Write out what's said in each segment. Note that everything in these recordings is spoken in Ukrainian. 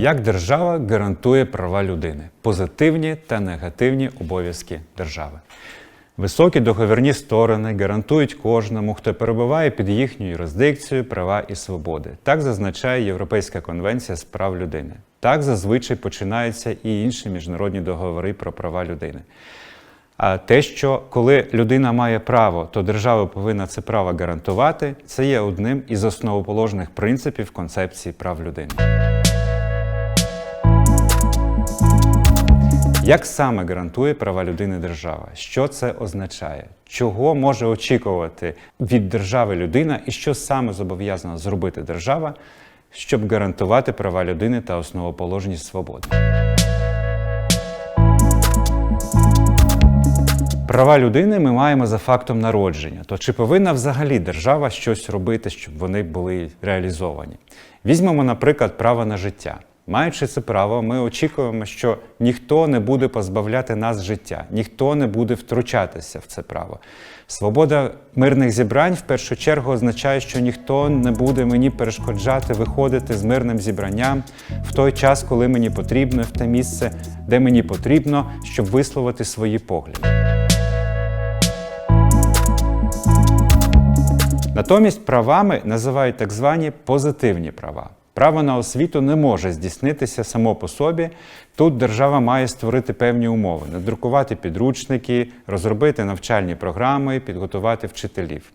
Як держава гарантує права людини, позитивні та негативні обов'язки держави. Високі договірні сторони гарантують кожному, хто перебуває під їхньою юрисдикцією права і свободи. Так зазначає Європейська конвенція з прав людини. Так зазвичай починаються і інші міжнародні договори про права людини. А те, що коли людина має право, то держава повинна це право гарантувати, це є одним із основоположних принципів концепції прав людини. Як саме гарантує права людини держава? Що це означає? Чого може очікувати від держави людина і що саме зобов'язана зробити держава, щоб гарантувати права людини та основоположні свободи? Права людини ми маємо за фактом народження. То чи повинна взагалі держава щось робити, щоб вони були реалізовані? Візьмемо, наприклад, право на життя. Маючи це право, ми очікуємо, що ніхто не буде позбавляти нас життя, ніхто не буде втручатися в це право. Свобода мирних зібрань в першу чергу означає, що ніхто не буде мені перешкоджати виходити з мирним зібранням в той час, коли мені потрібно, в те місце, де мені потрібно, щоб висловити свої погляди. Натомість правами називають так звані позитивні права. Право на освіту не може здійснитися само по собі. Тут держава має створити певні умови, надрукувати підручники, розробити навчальні програми, підготувати вчителів.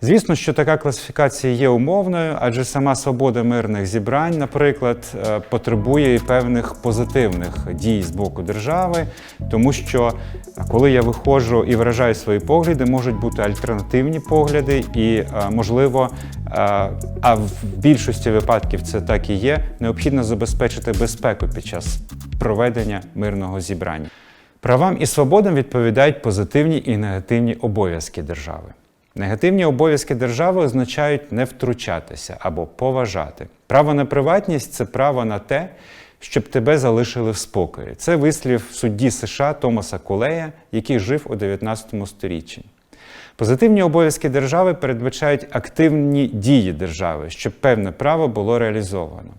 Звісно, що така класифікація є умовною, адже сама свобода мирних зібрань, наприклад, е, потребує і певних позитивних дій з боку держави, тому що коли я виходжу і виражаю свої погляди, можуть бути альтернативні погляди, і е, можливо, а в більшості випадків це так і є, необхідно забезпечити безпеку під час проведення мирного зібрання. Правам і свободам відповідають позитивні і негативні обов'язки держави. Негативні обов'язки держави означають не втручатися або поважати. Право на приватність це право на те, щоб тебе залишили в спокої. Це вислів судді США Томаса Кулея, який жив у 19 сторіччі. Позитивні обов'язки держави передбачають активні дії держави, щоб певне право було реалізовано.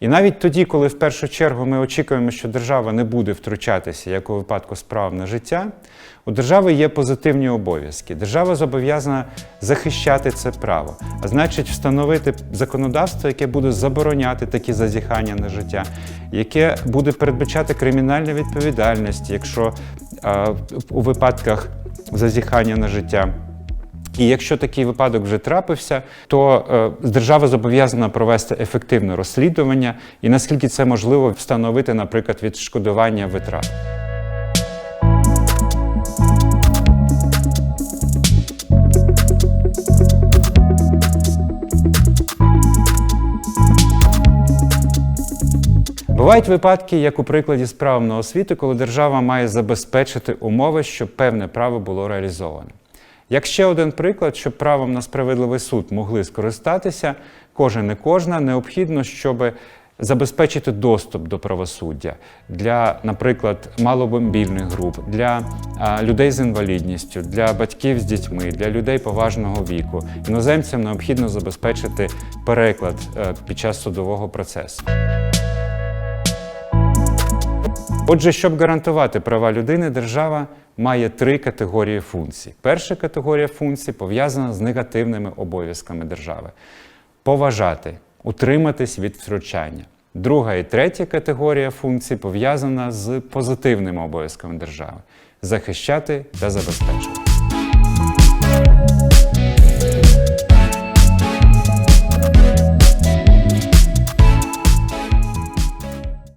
І навіть тоді, коли в першу чергу ми очікуємо, що держава не буде втручатися, як у випадку справ на життя, у держави є позитивні обов'язки. Держава зобов'язана захищати це право, а значить, встановити законодавство, яке буде забороняти такі зазіхання на життя, яке буде передбачати кримінальну відповідальність, якщо а, у випадках зазіхання на життя. І якщо такий випадок вже трапився, то е, держава зобов'язана провести ефективне розслідування і наскільки це можливо встановити, наприклад, відшкодування витрат. Бувають випадки, як у прикладі з правом на освіту, коли держава має забезпечити умови, щоб певне право було реалізоване. Як ще один приклад, щоб правом на справедливий суд могли скористатися, кожен і кожна необхідно, щоб забезпечити доступ до правосуддя для, наприклад, маломобільних груп, для а, людей з інвалідністю, для батьків з дітьми, для людей поважного віку. Іноземцям необхідно забезпечити переклад е, під час судового процесу. Отже, щоб гарантувати права людини, держава має три категорії функцій. Перша категорія функцій пов'язана з негативними обов'язками держави: поважати, утриматись від втручання. Друга і третя категорія функцій пов'язана з позитивними обов'язками держави захищати та забезпечувати.